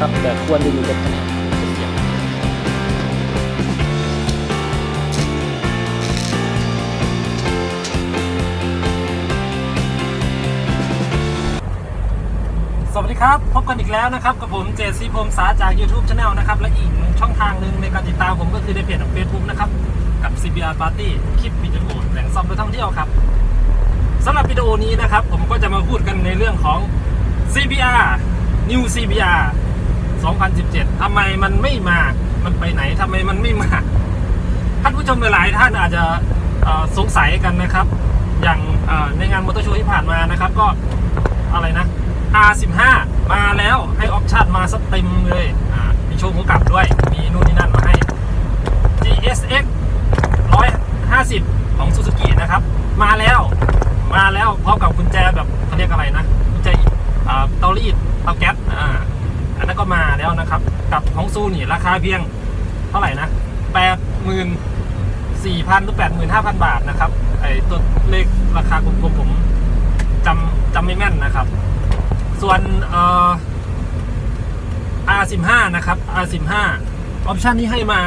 นะครับ แต่ควรจะอยู่กับถนนเสียงสวัสดีครับ พบกันอีกแล้วนะครับ กับผมเจสีพรมสาจาก YouTube Channel นะครับ และอีกช่องทางหนึ่งในการติดตามผมก็คือในเพจของ Facebook นะครับ กับ CBR Party คลิปวิดีโอแหล่งซ่อมรถท่องเที่ยวครับสำหรับวิดีโอนี้นะครับ ผมก็จะมาพูดกันในเรื่องของ CBR New CBR 2017ทำไมมันไม่มา มันไปไหนทำไมมันไม่มา ท่านผู้ชมหลายท่านอาจจะสงสัยกันนะครับ อย่างในงานมอเตอร์โชว์ที่ผ่านมานะครับก็อะไรนะ R15 มาแล้วให้ออปชั่นมาสเต็มเลยมีโชว์หัวกลับด้วย มีนู่นนี่นั่นมาให้ GSX 150 ของ Suzuki นะครับ มาแล้ว มาแล้วพร้อมกับกุญแจแบบเขาเรียกอะไรนะกุญแจเตารีดเตาแก๊สอ่า มาแล้วนะครับ กับของซูนี่ราคาเพียงเท่าไหร่นะแปดหมื่นสี่พันหรือแปดหมื่นห้าพันบาทนะครับไอตัวเลขราคากลมๆผมจำจำไม่แม่นนะครับ ส่วนเอ่อ R15 นะครับ R15 ออปชันที่ให้มา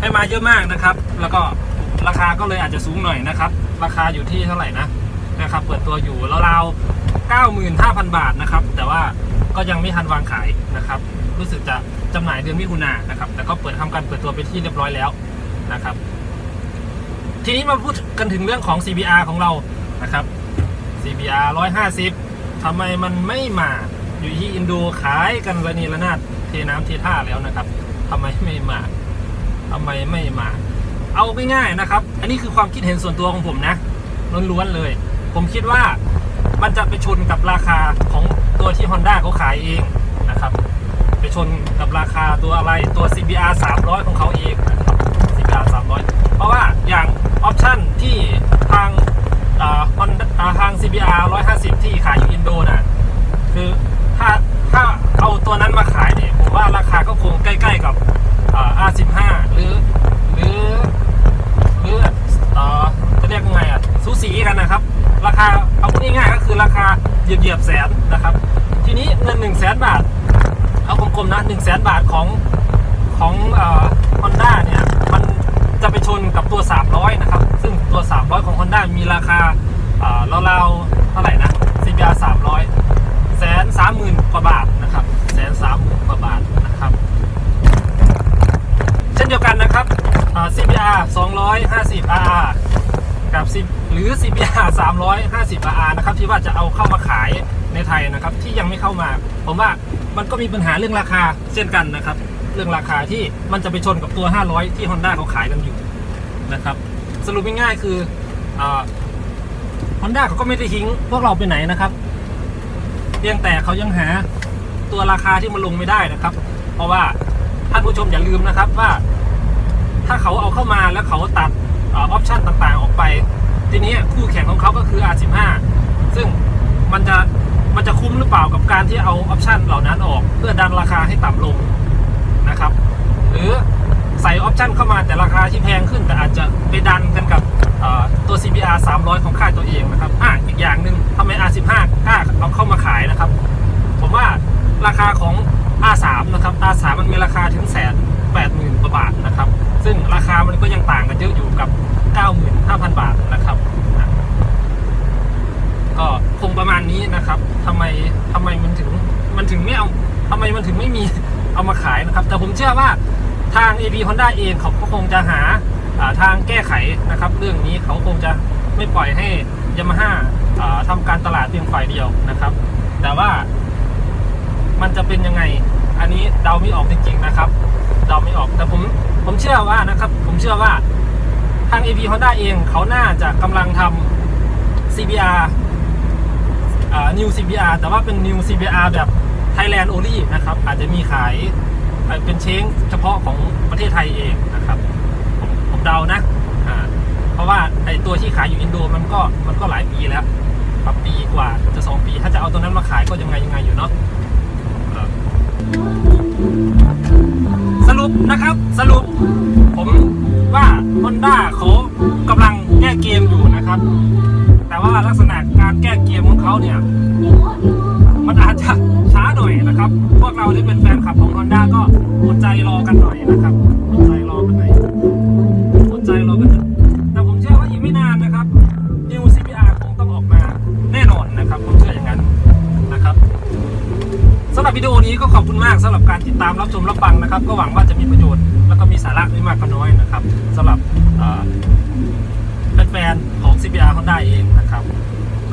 ให้มาเยอะมากนะครับ แล้วก็ราคาก็เลยอาจจะสูงหน่อยนะครับ ราคาอยู่ที่เท่าไหร่นะนะครับ เปิดตัวอยู่ราวๆ95,000 บาทนะครับ แต่ว่า ก็ยังไม่ทันวางขายนะครับ รู้สึกจะจำหน่ายเดือนมิถุนายนนะครับแต่ก็เปิดทำการเปิดตัวไปที่เรียบร้อยแล้วนะครับ ทีนี้มาพูดกันถึงเรื่องของ CBR ของเรานะครับ CBR 150ทำไมมันไม่มาอยู่ที่อินโดขายกันระนีระนาดเทน้ำเทท่าแล้วนะครับทำไมไม่มาทำไมไม่มา เอาง่ายๆนะครับ อันนี้คือความคิดเห็นส่วนตัวของผมนะล้วนๆเลย ผมคิดว่ามันจะไปชนกับราคาของ ตัวที่ Honda เขาขายเองนะครับ ไปชนกับราคาตัวอะไรตัว CBR 300 ของเขาเองนะครับ CBR 300 เพราะว่าอย่างออปชั่นที่ทางอ่า Honda อ่าทาง CBR 150 ที่ขายอยู่อินโดน่ะคือถ้าถ้าเอาตัวนั้นมาขายเนี่ยผมว่าราคาก็คงใกล้ๆกับอ่า R15 หรือหรือหรือเอ่อจะเรียกยังไงอะสูสีกันนะครับ ราคาเอาพูดง่ายๆก็คือราคา เหยียบๆแสนนะครับ ทีนี้เงิน1 0 0 0 0แสนบาท เอากลมๆนะ1 0 0 0 0แสนบาทของของฮอนด้าเนี่ยมันจะไปชนกับตัว 300 นะครับ ซึ่งตัว 300 ของ Honda มีราคาอ่าราวๆเท่าไหร่นะ CBR 300แสนสามหมื่นกว่าบาทนะครับแสนสามหมื่นกว่าบาทนะครับ เช่นเดียวกันนะครับอ่า CBR 250 RR กับหรือ CBR 350 RR นะครับที่ว่าจะเอาเข้ามาขายในไทยนะครับที่ยังไม่เข้ามา ผมว่ามันก็มีปัญหาเรื่องราคาเช่นกันนะครับ เรื่องราคาที่มันจะไปชนกับตัว 500 ที่ Honda เขาขายกันอยู่นะครับสรุปง่ายๆคือฮอนด้าเขาก็ไม่ได้ทิ้งพวกเราไปไหนนะครับเพียงแต่เขายังหาตัวราคาที่มันลงไม่ได้นะครับ เพราะว่าท่านผู้ชมอย่าลืมนะครับว่า ถ้าเขาเอาเข้ามาแล้วเขาตัด ออปชันต่างๆ ออกไป ทีนี้คู่แข่งของเขาก็คือ R15 ซึ่งมันจะมันจะคุ้มหรือเปล่ากับการที่เอาออปชันเหล่านั้นออก เพื่อดันราคาให้ต่ำลงนะครับ หรือใส่ออปชันเข้ามาแต่ราคาที่แพงขึ้น แต่อาจจะไปดันกันกับตัว CBR 300 ของค่ายตัวเองนะครับอะอีกอย่างหนึ่งทำไม R15 กล้าเอาเข้ามาขายนะครับ ผมว่าราคาของ R3 นะครับ R3 มันมีราคาถึงแสน ก็ยังต่างกันเยอะอยู่กับ 95,000 บาทนะครับ ก็คงประมาณนี้นะครับทำไมทำไมมันถึงมันถึงไม่เอาทำไมมันถึงไม่มีเอามาขายนะครับ แต่ผมเชื่อว่าทาง AP Honda เองเขาก็คงจะหาอ่าทางแก้ไขนะครับ เรื่องนี้เขาคงจะไม่ปล่อยให้ยามาฮ่าทำการตลาดเพียงฝ่ายเดียวนะครับ แต่ว่ามันจะเป็นยังไง อันนี้เดาไม่ออกจริงๆนะครับ เดาไม่ออก แต่ผมผมเชื่อว่านะครับ ผมเชื่อว่าทาง AP Honda เองเขาน่าจะกำลังทำ CBR อ่า New CBR แต่ว่าเป็น New CBR แบบ Thailand only นะครับ อาจจะมีขายเป็นเช้งเฉพาะของประเทศไทยเองนะครับ ผมผมเดานะอ่าเพราะว่าไอตัวที่ขายอยู่อินโดมันก็มันก็หลายปีแล้วครับปีกว่าจะสองปี ถ้าจะเอาตัวนั้นมาขายก็ยังไงยังไงอยู่เนาะ นะครับ สรุป ผมว่าคนด้าเขากำลังแก้เกมอยู่นะครับ แต่ว่าลักษณะการแก้เกมของเขาเนี่ย มันอาจจะช้าหน่อยนะครับ พวกเราที่เป็นแฟนคลับของคนด้าก็อดใจรอกันหน่อยนะครับอดใจรอกันหน่อยากสำหรับการติดตามรับชมรับฟังนะครับ ก็หวังว่าจะมีประโยชน์แล้วก็มีสาระไม่มากก็น้อยนะครับสำหรับแฟนๆของ CBR Honda เองนะครับ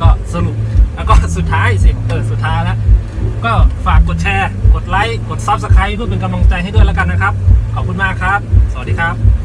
ก็สรุปแล้วก็สุดท้ายสิเออสุดท้ายแล้วก็ฝากกดแชร์ กดไลค์ กด Subscribe เพื่อเป็นกำลังใจให้ด้วยแล้วกันนะครับ ขอบคุณมากครับ สวัสดีครับ